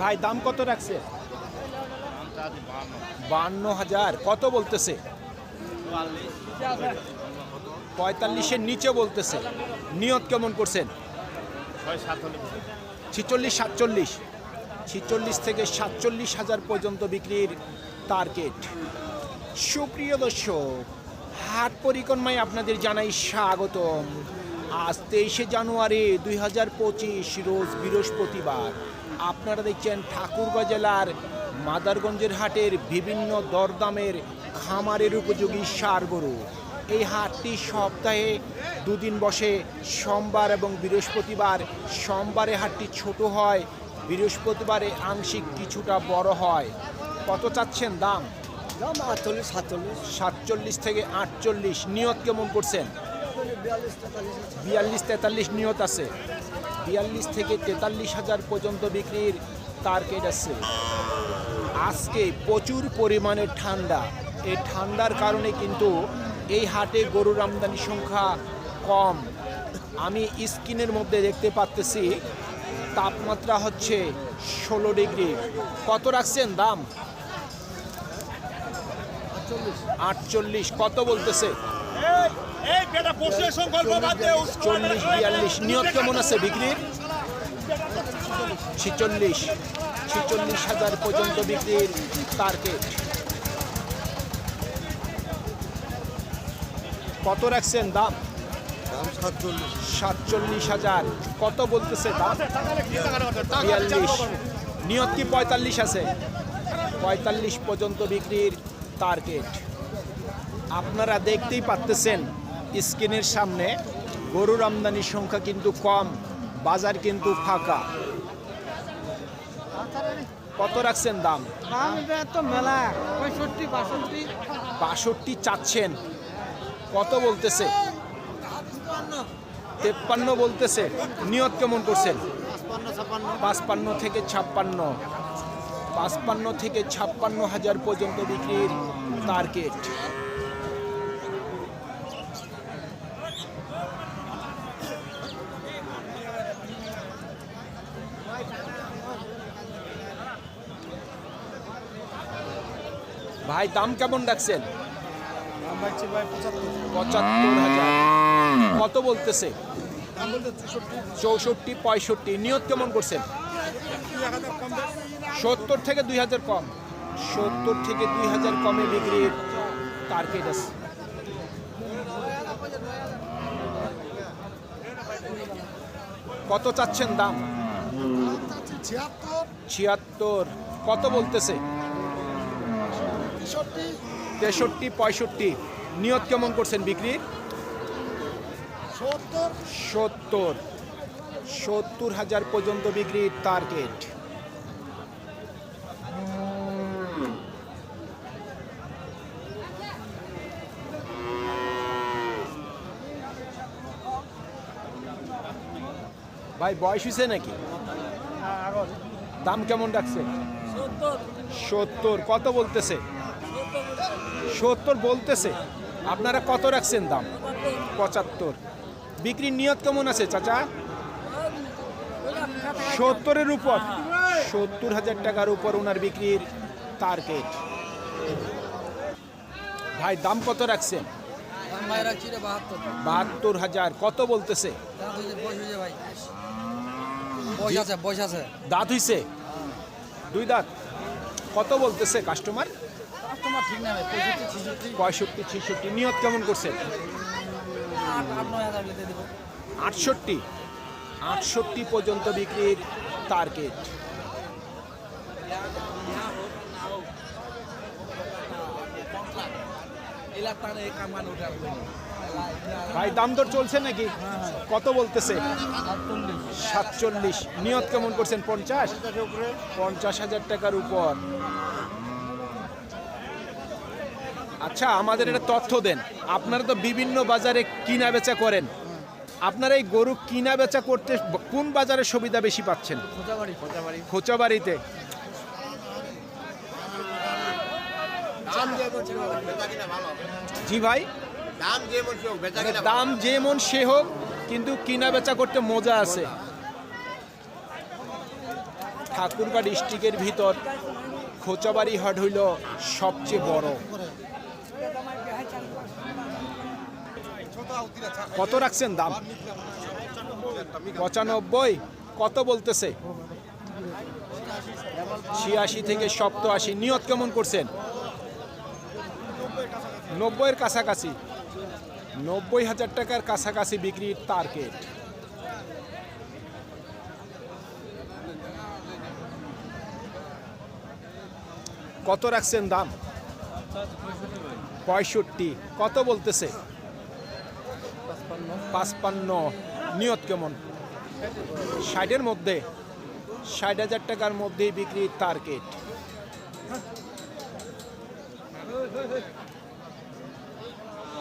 ভাই, দাম কত রাখছে? বান্ন হাজার। কত বলতেছে? পঁয়তাল্লিশের নিচে বলতেছে। নিয়ত কেমন করছেন? ছিচল্লিশ সাতচল্লিশ। ছিচল্লিশ থেকে সাতচল্লিশ হাজার পর্যন্ত বিক্রির টার্গেট সুপ্রিয় দর্শক, হাট পরিক্রমায় আপনাদের জানাই স্বাগতম। আজ তেইশে জানুয়ারি দুই হাজার পঁচিশ, রোজ বৃহস্পতিবার। আপনারা দেখছেন ঠাকুরগাঁ জেলার মাদারগঞ্জের হাটের বিভিন্ন দরদামের খামারের উপযোগী সার গরু। এই হাটটি সপ্তাহে দুদিন বসে সোমবার এবং বৃহস্পতিবার। সোমবারে হাটটি ছোট হয় বৃহস্পতিবারে আংশিক কিছুটা বড় হয়। কত চাচ্ছেন দাম? দাম আটচল্লিশ সাতচল্লিশ। সাতচল্লিশ থেকে আটচল্লিশ। নিয়ত কেমন করছেন? বিয়াল্লিশ তেতাল্লিশ বিয়াল্লিশ তেতাল্লিশ নিয়ত আছে। বিয়াল্লিশ থেকে তেতাল্লিশ হাজার পর্যন্ত বিক্রির টার্গেট আছে। আজকে প্রচুর পরিমাণে ঠান্ডা। এই ঠান্ডার কারণে কিন্তু এই হাটে গরুর আমদানি সংখ্যা কম। আমি স্ক্রিনের মধ্যে দেখতে পাচ্তেছি, তাপমাত্রা হচ্ছে ষোলো ডিগ্রি। কত রাখছেন দাম? আটচল্লিশ। কত বলতেছে? চল্লিশ বিয়াল্লিশ নিয়ত কেমন আছে বিক্রির? ছিচল্লিশ ছিচল্লিশ হাজার পর্যন্ত বিক্রির টার্গেট কত রাখছেন দাম? সাতচল্লিশ। হাজার। কত বলতেছে দাম? বিয়াল্লিশ। নিয়ত কি পঁয়তাল্লিশ আছে? পঁয়তাল্লিশ পর্যন্ত বিক্রির টার্গেট আপনারা দেখতেই পাচ্তেছেন স্ক্রিনের সামনে গরুর আমদানির সংখ্যা কিন্তু কম বাজার কিন্তু ফাঁকা। কত রাখছেন দাম? বাষট্টি। চাচ্ছেন। কত বলতেছে? তেপ্পান্ন বলতেছে। নিয়ত কেমন করছেন? পাঁচপান্ন থেকে ছাপ্পান্ন। পাঁচপান্ন থেকে ছাপ্পান্ন হাজার পর্যন্ত বিক্রির টার্গেট ভাই দাম কেমন রাখছেন? পঁচাত্তর। হাজার। কত বলতেছে? চৌষট্টি। পঁয়ষট্টি। নিয়ত কেমন করছেন। সত্তর থেকে দুই হাজার কম। সত্তর থেকে দুই হাজার কমে বিক্রির টার্গেট আছে। কত চাচ্ছেন দাম? ছিয়াত্তর। কত বলতেছে? তেষট্টি পঁয়ষট্টি। নিয়ত কেমন করছেন বিক্রির সত্তর। সত্তর। হাজার পর্যন্ত বিক্রির টার্গেট। ভাই বয়স হয়েছে নাকি? দাম কেমন রাখছে? সত্তর। কত বলতেছে? সত্তর বলতেছে। আপনারা কত রাখছেন দাম? পঁচাত্তর। বিক্রির নিয়ত কেমন আছে চাচা? সত্তরের উপর। সত্তর হাজার টাকার উপর ওনার বিক্রির টার্গেট ভাই দাম কত রাখছেন? বাহাত্তর হাজার। কত বলতেছে? দাঁত হইছে? দুই দাঁত। কত বলতেছে কাস্টমার পঁয়ষট্টি ছেষট্টি। নিয়ত কেমন করছে আট আট নয় হাজার লিখে দেবো। আটষট্টি? আটষট্টি পর্যন্ত বিক্রির টার্গেট ভাই দাম দর চলছে নাকি? কত বলতেছে? সাতচল্লিশ। নিয়ত কেমন করছেন? পঞ্চাশ? পঞ্চাশ হাজার টাকার উপর। আচ্ছা আমাদের একটা তথ্য দেন। আপনারা তো বিভিন্ন বাজারে কিনা বেচা করেন। আপনারা এই গরু কিনা বেচা করতে কোন বাজারে সুবিধা বেশি পাচ্ছেন? খোঁচাবাড়িতে। জি ভাই। দাম যেমন দাম যেমন সে হোক কিন্তু কিনা বেচা করতে মজা আছে। ঠাকুরগাঁ ডিস্ট্রিক্টের ভিতর খোঁচাবাড়ি হাট হইল সবচেয়ে বড়। কত রাখছেন দাম? পঁচানব্বই? কত বলতেছে? ছিয়াশি থেকে সপ্তআশি। নিয়ত কেমন করছেন? নব্বইয়ের কাছাকাছি। নব্বই হাজার টাকার কাছাকাছি বিক্রির টার্গেট। কত রাখছেন দাম? পঁয়ষট্টি। কত বলতেছে? পাঁচপান্ন নিয়ত কেমন? ষাটের মধ্যে ষাট হাজার টাকার মধ্যেই বিক্রি টার্গেট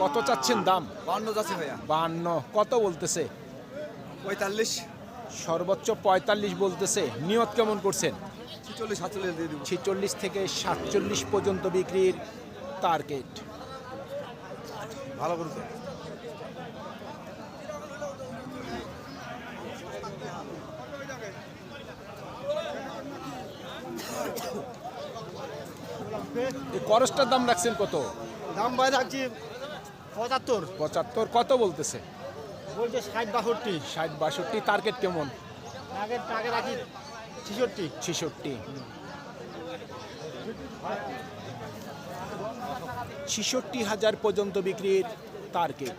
কত চাচ্ছেন দাম? বান্ন যাচ্ছে ভাইয়া। বান্ন কত বলতেছে? পঁয়তাল্লিশ। সর্বোচ্চ পঁয়তাল্লিশ বলতেছে। নিয়ত কেমন করছেন? ছিচল্লিশ সাতচল্লিশ দিয়ে দিব। ছেচল্লিশ থেকে সাতচল্লিশ পর্যন্ত বিক্রির টার্গেট ভালো করে এই করসটার দাম রাখছেন কত? দাম ভাই রাখছি পঁচাত্তর। পঁচাত্তর কত বলতেছে? বলছে ষাট বাষট্টি। ষাট বাষট্টি টার্গেট কেমন? আগে আগে রাখি ছেষট্টি। ছেষট্টি। ছেষট্টি হাজার পর্যন্ত বিক্রির টার্গেট।